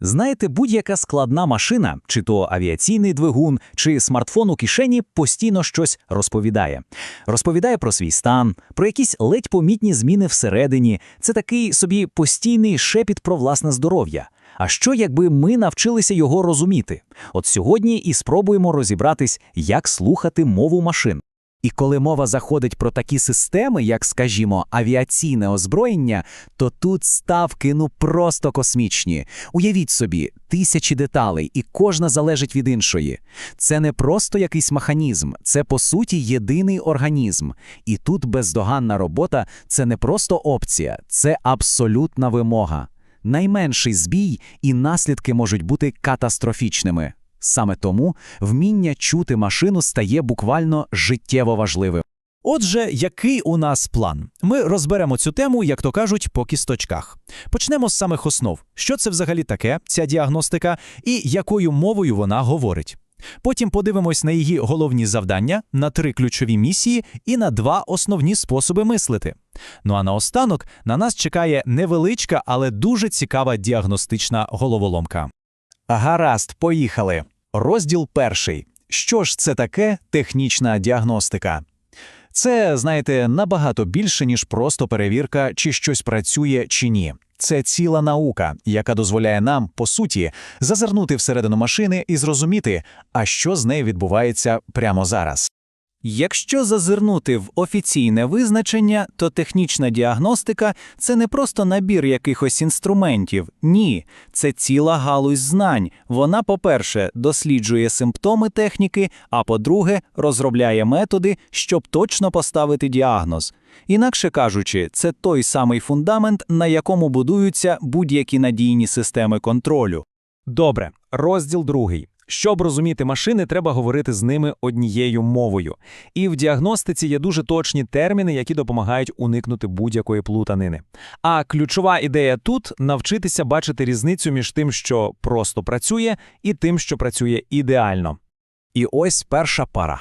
Знаєте, будь-яка складна машина, чи то авіаційний двигун, чи смартфон у кишені, постійно щось розповідає. Розповідає про свій стан, про якісь ледь помітні зміни всередині. Це такий собі постійний шепіт про власне здоров'я. А що, якби ми навчилися його розуміти? От сьогодні і спробуємо розібратись, як слухати мову машин. І коли мова заходить про такі системи, як, скажімо, авіаційне озброєння, то тут ставки ну просто космічні. Уявіть собі, тисячі деталей, і кожна залежить від іншої. Це не просто якийсь механізм, це по суті єдиний організм. І тут бездоганна робота це не просто опція, це абсолютна вимога. Найменший збій і наслідки можуть бути катастрофічними. Саме тому вміння чути машину стає буквально життєво важливим. Отже, який у нас план? Ми розберемо цю тему, як то кажуть, по кісточках. Почнемо з самих основ. Що це взагалі таке, ця діагностика, і якою мовою вона говорить. Потім подивимось на її головні завдання, на три ключові місії і на два основні способи мислити. Ну а наостанок на нас чекає невеличка, але дуже цікава діагностична головоломка. Гаразд, поїхали. Розділ перший. Що ж це таке технічна діагностика? Це, знаєте, набагато більше, ніж просто перевірка, чи щось працює чи ні. Це ціла наука, яка дозволяє нам, по суті, зазирнути всередину машини і зрозуміти, а що з нею відбувається прямо зараз. Якщо зазирнути в офіційне визначення, то технічна діагностика це не просто набір якихось інструментів. Ні, це ціла галузь знань. Вона, по-перше, досліджує симптоми техніки, а по-друге, розробляє методи, щоб точно поставити діагноз. Інакше кажучи, це той самий фундамент, на якому будуються будь-які надійні системи контролю. Добре, розділ другий. Щоб розуміти машини, треба говорити з ними однією мовою. І в діагностиці є дуже точні терміни, які допомагають уникнути будь-якої плутанини. А ключова ідея тут навчитися бачити різницю між тим, що просто працює, і тим, що працює ідеально. І ось перша пара.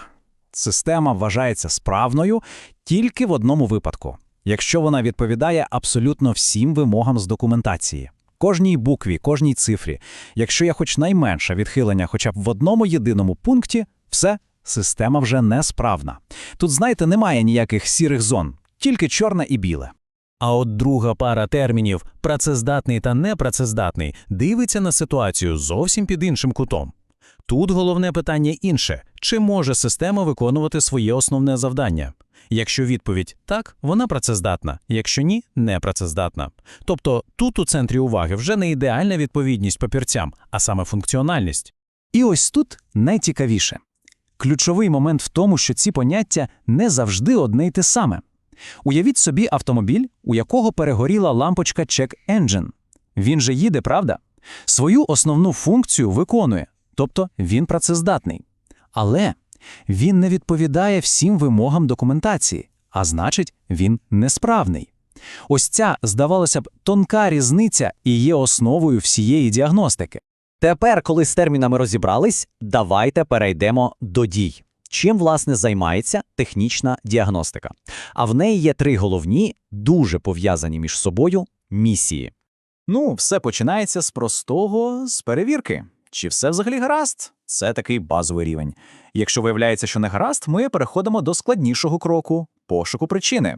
Система вважається справною тільки в одному випадку, якщо вона відповідає абсолютно всім вимогам з документації. Кожній букві, кожній цифрі. Якщо є хоч найменше відхилення хоча б в одному єдиному пункті, все, система вже несправна. Тут, знаєте, немає ніяких сірих зон, тільки чорне і біле. А от друга пара термінів працездатний та непрацездатний дивиться на ситуацію зовсім під іншим кутом. Тут головне питання інше: чи може система виконувати своє основне завдання? Якщо відповідь так, вона працездатна, якщо ні, не працездатна. Тобто тут у центрі уваги вже не ідеальна відповідність папірцям, а саме функціональність. І ось тут найцікавіше. Ключовий момент в тому, що ці поняття не завжди одне й те саме. Уявіть собі автомобіль, у якого перегоріла лампочка Check Engine. Він же їде, правда? Свою основну функцію виконує, тобто він працездатний. Але він не відповідає всім вимогам документації, а значить, він несправний. Ось ця, здавалося б, тонка різниця і є основою всієї діагностики. Тепер, коли з термінами розібрались, давайте перейдемо до дій. Чим, власне, займається технічна діагностика? А в неї є три головні, дуже пов'язані між собою місії. Ну, все починається з простого, з перевірки. Чи все взагалі гаразд? Це такий базовий рівень. Якщо виявляється, що не гаразд, ми переходимо до складнішого кроку пошуку причини.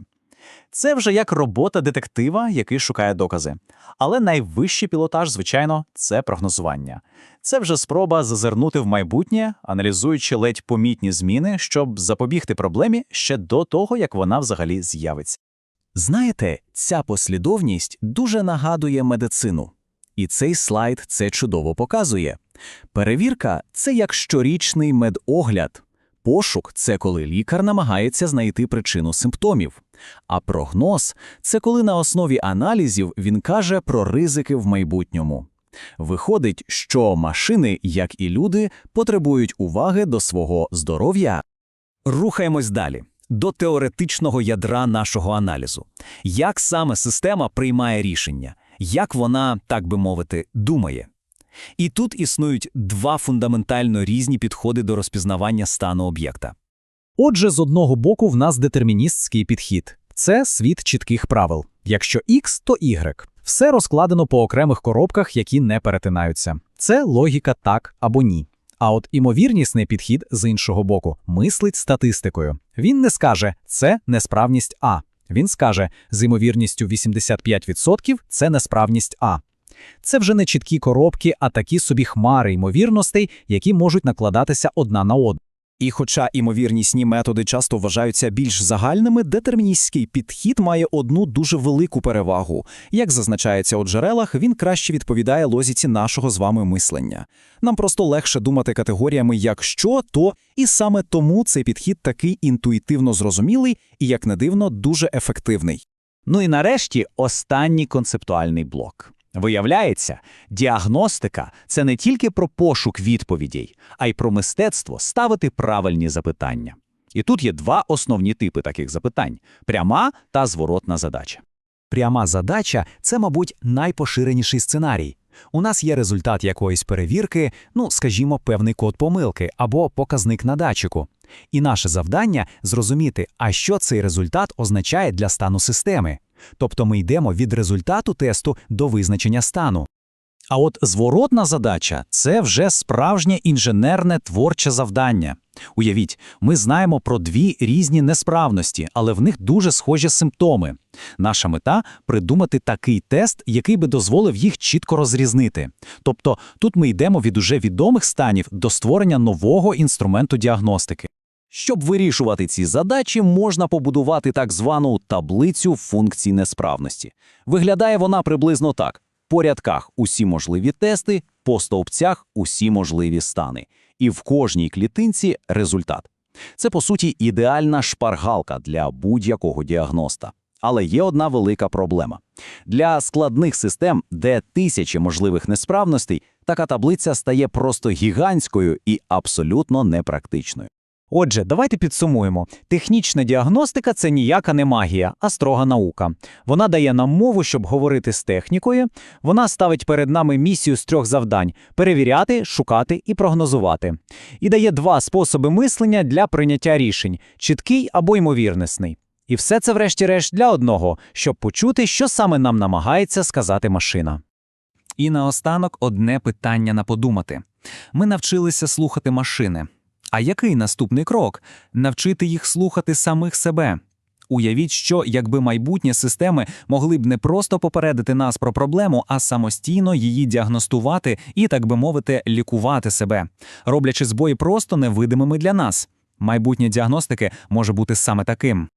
Це вже як робота детектива, який шукає докази. Але найвищий пілотаж, звичайно, це прогнозування. Це вже спроба зазирнути в майбутнє, аналізуючи ледь помітні зміни, щоб запобігти проблемі ще до того, як вона взагалі з'явиться. Знаєте, ця послідовність дуже нагадує медицину. І цей слайд це чудово показує. Перевірка це як щорічний медогляд. Пошук це коли лікар намагається знайти причину симптомів. А прогноз це коли на основі аналізів він каже про ризики в майбутньому. Виходить, що машини, як і люди, потребують уваги до свого здоров'я. Рухаємось далі. До теоретичного ядра нашого аналізу. Як саме система приймає рішення? Як вона, так би мовити, думає? І тут існують два фундаментально різні підходи до розпізнавання стану об'єкта. Отже, з одного боку в нас детерміністський підхід. Це світ чітких правил. Якщо X, то Y. Все розкладено по окремих коробках, які не перетинаються. Це логіка так або ні. А от імовірнісний підхід з іншого боку мислить статистикою. Він не скаже це несправність А. Він скаже з імовірністю 85% це несправність А. Це вже не чіткі коробки, а такі собі хмари ймовірностей, які можуть накладатися одна на одну. І хоча імовірнісні методи часто вважаються більш загальними, детерміністський підхід має одну дуже велику перевагу. Як зазначається у джерелах, він краще відповідає лозіці нашого з вами мислення. Нам просто легше думати категоріями як що, то, і саме тому цей підхід такий інтуїтивно зрозумілий і, як не дивно, дуже ефективний. Ну і нарешті останній концептуальний блок. Виявляється, діагностика це не тільки про пошук відповідей, а й про мистецтво ставити правильні запитання. І тут є два основні типи таких запитань: пряма та зворотна задача. Пряма задача це, мабуть, найпоширеніший сценарій. У нас є результат якоїсь перевірки, ну, скажімо, певний код помилки або показник на датчику. І наше завдання зрозуміти, а що цей результат означає для стану системи. Тобто ми йдемо від результату тесту до визначення стану. А от зворотна задача це вже справжнє інженерне творче завдання. Уявіть, ми знаємо про дві різні несправності, але в них дуже схожі симптоми. Наша мета придумати такий тест, який би дозволив їх чітко розрізнити. Тобто тут ми йдемо від уже відомих станів до створення нового інструменту діагностики. Щоб вирішувати ці задачі, можна побудувати так звану таблицю функцій несправності. Виглядає вона приблизно так: по рядках усі можливі тести, по стовпцях усі можливі стани. І в кожній клітинці результат. Це, по суті, ідеальна шпаргалка для будь-якого діагноста. Але є одна велика проблема. Для складних систем, де тисячі можливих несправностей, така таблиця стає просто гігантською і абсолютно непрактичною. Отже, давайте підсумуємо. Технічна діагностика це ніяка не магія, а строга наука. Вона дає нам мову, щоб говорити з технікою. Вона ставить перед нами місію з трьох завдань: перевіряти, шукати і прогнозувати. І дає два способи мислення для прийняття рішень: чіткий або ймовірнісний. І все це, врешті-решт, для одного, щоб почути, що саме нам намагається сказати машина. І наостанок одне питання на подумати. Ми навчилися слухати машини. А який наступний крок? Навчити їх слухати самих себе. Уявіть, що якби майбутні системи могли б не просто попередити нас про проблему, а самостійно її діагностувати і, так би мовити, лікувати себе, роблячи збої просто невидимими для нас. Майбутнє діагностики може бути саме таким.